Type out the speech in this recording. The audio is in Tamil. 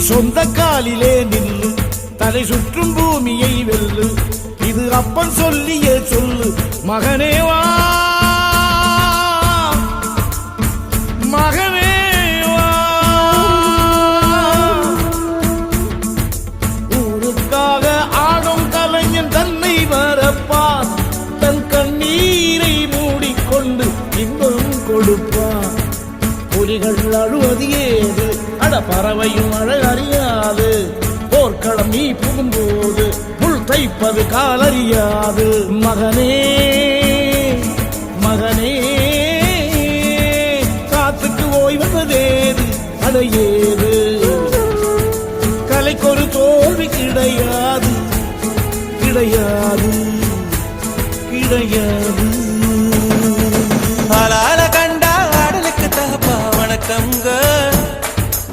சொந்த காலிலே நில்லு. தலை சுற்றும் பூமியை வெல்லு. இது அப்பன் சொல்லிய சொல்லு. மகனே வா. ஊருக்காக ஆடும் கலைஞன் தன்னை வரப்பான். தன் கண்ணீரை மூடிக்கொண்டு கொடுப்பான். புலிகள் அழுவது ஏது? அட பறவையும் அழ அறியாது. போர்க்களம் நீ புகும்போது புல் தைப்பது காலறியாது மகனே மகனே காத்துக்கு ஓய்வதேது அடையேது கலைக்கொரு தோல்வி கிடையாது. கிடையாது. கிடையாது. 两个。